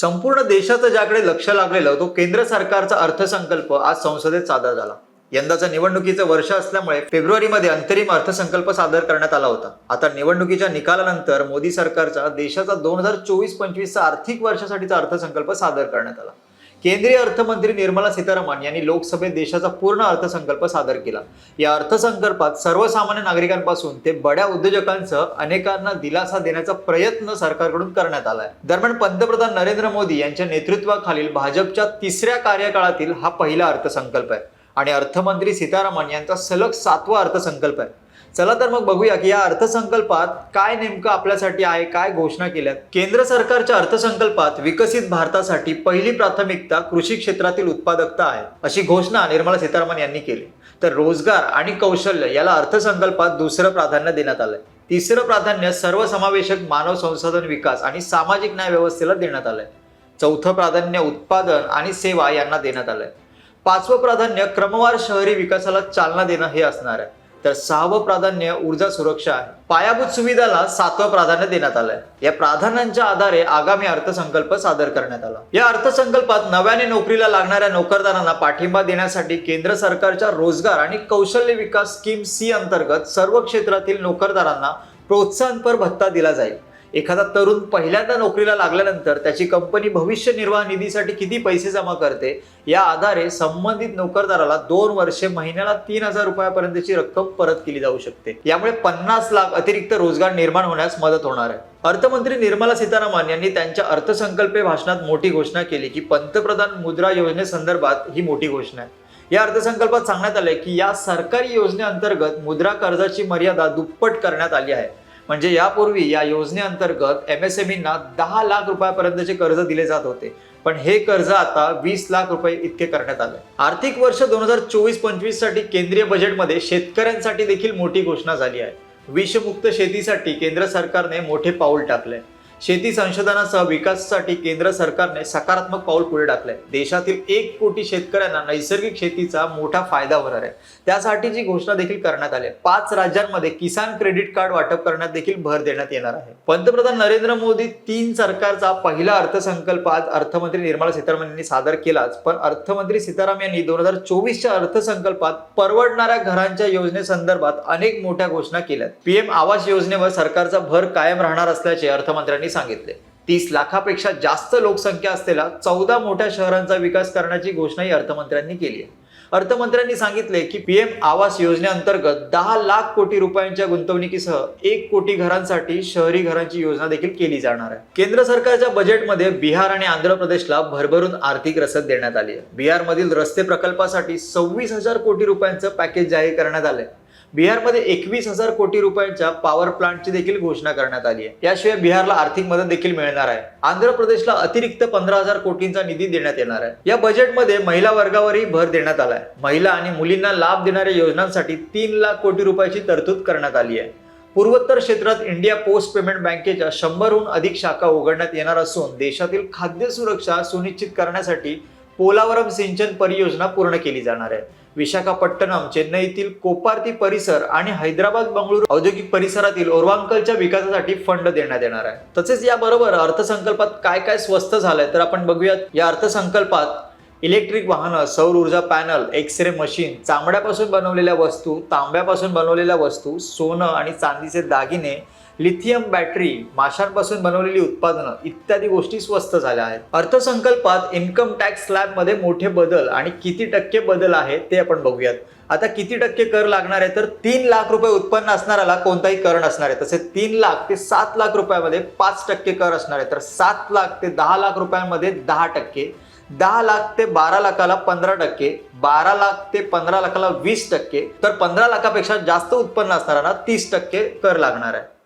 संपूर्ण देशाचं ज्याकडे लक्ष लागलेलं तो केंद्र सरकारचा अर्थसंकल्प आज संसदेत सादर झाला. यंदाचं निवडणुकीचं वर्ष असल्यामुळे फेब्रुवारीमध्ये अंतरिम अर्थसंकल्प सादर करण्यात आला होता. आता निवडणुकीच्या निकालानंतर मोदी सरकारचा देशाचा दोन हजार चोवीस पंचवीसचा आर्थिक वर्षासाठीचा अर्थसंकल्प सादर करण्यात आला. केंद्रीय अर्थमंत्री निर्मला सीतारामन यांनी लोकसभेत देशाचा पूर्ण अर्थसंकल्प सादर केला. या अर्थसंकल्पात सर्वसामान्य नागरिकांपासून ते बड्या उद्योजकांसह अनेकांना दिलासा देण्याचा प्रयत्न सरकारकडून करण्यात आलाय. दरम्यान पंतप्रधान नरेंद्र मोदी यांच्या नेतृत्वाखालील भाजपच्या तिसऱ्या कार्यकाळातील हा पहिला अर्थसंकल्प आहे. आणि अर्थमंत्री सीतारामन यांचा सलग सातवा अर्थसंकल्प आहे. चला तर मग बघूया की या अर्थसंकल्पात काय नेमकं आपल्यासाठी आहे काय घोषणा केल्यात. केंद्र सरकारच्या अर्थसंकल्पात विकसित भारतासाठी पहिली प्राथमिकता कृषी क्षेत्रातील उत्पादकता आहे अशी घोषणा निर्मला सीतारामन यांनी केली. तर रोजगार आणि कौशल्य याला अर्थसंकल्पात दुसरं प्राधान्य देण्यात आलंय. तिसरं प्राधान्य सर्वसमावेशक मानव संसाधन विकास आणि सामाजिक न्याय व्यवस्थेला देण्यात आलंय. चौथं प्राधान्य उत्पादन आणि सेवा यांना देण्यात आलंय. पाचवं प्राधान्य क्रमवार शहरी विकासाला चालना देणं हे असणार आहे. तर सहावं प्राधान्य ऊर्जा सुरक्षा आहे. पायाभूत सुविधाला सातवं प्राधान्य देण्यात आलंय. या प्राधान्यांच्या आधारे आगामी अर्थसंकल्प सादर करण्यात आला. या अर्थसंकल्पात नव्याने नोकरीला लागणाऱ्या नोकरदारांना पाठिंबा देण्यासाठी केंद्र सरकारच्या रोजगार आणि कौशल्य विकास स्कीम सी अंतर्गत सर्व क्षेत्रातील नोकरदारांना प्रोत्साहनपर भत्ता दिला जाईल. एखादा तरुण पहिल्यांदा नोकरीला लागल्यानंतर त्याची कंपनी भविष्य निर्वाह निधीसाठी किती पैसे जमा करते या आधारे संबंधित नोकरदाराला दोन वर्षे महिन्याला तीन हजार रुपयापर्यंतची रक्कम परत केली जाऊ शकते. यामुळे पन्नास लाख अतिरिक्त रोजगार निर्माण होण्यास मदत होणार आहे. अर्थमंत्री निर्मला सीतारामन यांनी त्यांच्या अर्थसंकल्पीय भाषणात मोठी घोषणा केली की पंतप्रधान मुद्रा योजनेसंदर्भात ही मोठी घोषणा आहे. या अर्थसंकल्पात सांगण्यात आलंय की या सरकारी योजनेअंतर्गत मुद्रा कर्जाची मर्यादा दुप्पट करण्यात आली आहे. म्हणजे यापूर्वी या योजनेअंतर्गत एम एस एम ईना दहा लाख रुपयापर्यंतचे कर्ज दिले जात होते. पण हे कर्ज आता वीस लाख रुपये इतके करण्यात आले. आर्थिक वर्ष दोन हजार चोवीस पंचवीससाठी केंद्रीय बजेटमध्ये शेतकऱ्यांसाठी देखील मोठी घोषणा झाली आहे. विषमुक्त शेतीसाठी केंद्र सरकारने मोठे पाऊल टाकले शेती संशोधनासह विकासासाठी केंद्र सरकारने सकारात्मक पाऊल पुढे टाकले देशातील एक कोटी शेतकऱ्यांना नैसर्गिक शेतीचा मोठा फायदा होणार आहे. त्यासाठी जी घोषणा देखील करण्यात आली आहे. पाच राज्यांमध्ये किसान क्रेडिट कार्ड वाटप करण्यात देखील भर देण्यात येणार आहे. पंतप्रधान नरेंद्र मोदी तीन सरकारचा पहिला अर्थसंकल्प आज अर्थमंत्री निर्मला सीतारामन यांनी सादर केलाच. पण अर्थमंत्री सीताराम यांनी दोन हजार चोवीसच्या अर्थसंकल्पात परवडणाऱ्या घरांच्या योजनेसंदर्भात अनेक मोठ्या घोषणा केल्यात. पीएम आवास योजनेवर सरकारचा भर कायम राहणार असल्याचे अर्थमंत्र्यांनी सांगितले. तीस लाखापेक्षा जास्त लोकसंख्या असलेल्या चौदा मोठ्या शहरांचा विकास करण्याची घोषणाही अर्थमंत्र्यांनी केली आहे. अर्थमंत्र्यांनी सांगितले की पीएम आवास योजनेअंतर्गत दहा लाख कोटी रुपयांच्या गुंतवणुकीसह एक कोटी घरांसाठी शहरी घरांची योजना देखील केली जाणार आहे. केंद्र सरकारच्या बजेटमध्ये बिहार आणि आंध्र प्रदेशला भरभरून आर्थिक रसद देण्यात आली आहे. बिहारमधील रस्ते प्रकल्पासाठी सव्वीस हजार कोटी रुपयांचं पॅकेज जाहीर करण्यात आलंय. बिहारमध्ये एकवीस हजार कोटी रुपयांच्या पॉवर प्लांटची देखील घोषणा करण्यात आली आहे. याशिवाय बिहारला आर्थिक मदत देखील मिळणार आहे. आंध्र प्रदेशला अतिरिक्त पंधरा हजार कोटींचा निधी देण्यात येणार आहे. या बजेटमध्ये महिला वर्गावरही भर देण्यात आलाय महिला आणि मुलींना लाभ देणाऱ्या योजनांसाठी तीन लाख कोटी रुपयाची तरतूद करण्यात आली आहे. पूर्वोत्तर क्षेत्रात इंडिया पोस्ट पेमेंट बँकेच्या शंभरहून अधिक शाखा उघडण्यात येणार असून देशातील खाद्य सुरक्षा सुनिश्चित करण्यासाठी पोलावरम सिंचन परियोजना पूर्ण केली जाणार आहे. विशाखापट्टणम चेन्नईतील कोपार्ती परिसर आणि हैदराबाद बंगळुरू औद्योगिक परिसरातील ओरवांकलच्या विकासासाठी फंड देण्यात येणार आहे. तसेच याबरोबर अर्थसंकल्पात काय काय स्वस्त झालंय तर आपण बघूयात. या अर्थसंकल्पात इलेक्ट्रिक वाहनं सौर ऊर्जा पॅनल एक्स रे मशीन चामड्यापासून बनवलेल्या वस्तू तांब्यापासून बनवलेल्या वस्तू सोनं आणि चांदीचे दागिने लिथियम बॅटरी माशांपासून बनवलेली उत्पादनं इत्यादी गोष्टी स्वस्त झाल्या आहेत. अर्थसंकल्पात इन्कम टॅक्स स्लॅबमध्ये मोठे बदल आणि किती टक्के बदल आहे ते आपण बघूयात. आता किती टक्के कर लागणार आहे तर तीन लाख रुपये उत्पन्न असणाऱ्याला कोणताही कर नसणार आहे. तसे तीन लाख ते सात लाख रुपयामध्ये पाच टक्के कर असणार आहे. तर सात लाख ते दहा लाख रुपयांमध्ये दहा टक्के दहा लाख ते बारा लाखाला पंधरा टक्के बारा लाख ते पंधरा लाखाला वीस टक्के तर पंधरा लाखापेक्षा जास्त उत्पन्न असणाऱ्यांना तीस टक्के कर लागणार आहे.